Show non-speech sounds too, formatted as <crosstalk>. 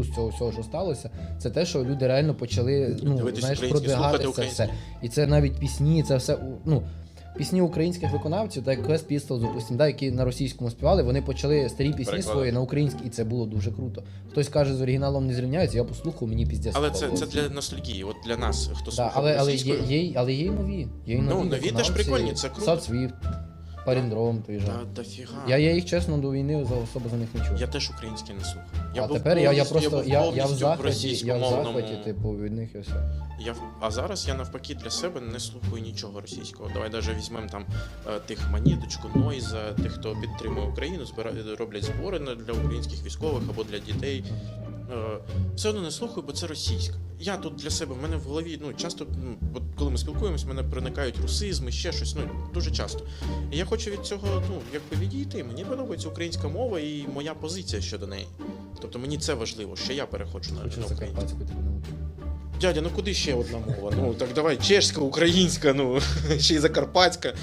плюс цього всього, що сталося, це те, що люди реально почали ну, знаєш, продвигати це все. І це навіть пісні, це все. ну, Пісні українських виконавців, так як Quest Pistols, допустим, да, які на російському співали, вони почали старі пісні Перекладати. свої на українські, і це було дуже круто. Хтось каже, з оригіналом не зрівняється, я послухав, мені піздець. Але це, це для ностальгії, от для нас, хто Да, слухав але, але, є, є, але є й нові. Є й нові, Ну, нові теж прикольні, це круто. Сад Свіфт, Паріндром, той же. Та дофіга. Я, я їх чесно до війни за особо за них не чув. Я теж українське не слухаю. а був тепер я, я повністю- просто був я, я, в повністю захваті, я в російськомовному- захваті, типу, від них і все. Я, в- а зараз я навпаки для себе не слухаю нічого російського. Давай навіть візьмемо там е, тих монеточку, Нойза, тих, хто підтримує Україну, збира... роблять збори на- для українських військових або для дітей. Е, Все одно не слухаю, бо це російська. Я тут для себе, в мене в голові, ну часто, ну, от коли ми спілкуємось, в мене проникають русизми, ще щось, ну дуже часто. І я хочу від цього, ну, якби відійти. Мені подобається українська мова і моя позиція щодо неї. Тобто мені це важливо, що я переходжу на, українську. Дядя, ну куди ще одна мова? Ну так давай чешська, українська, ну <laughs> ще й закарпатська.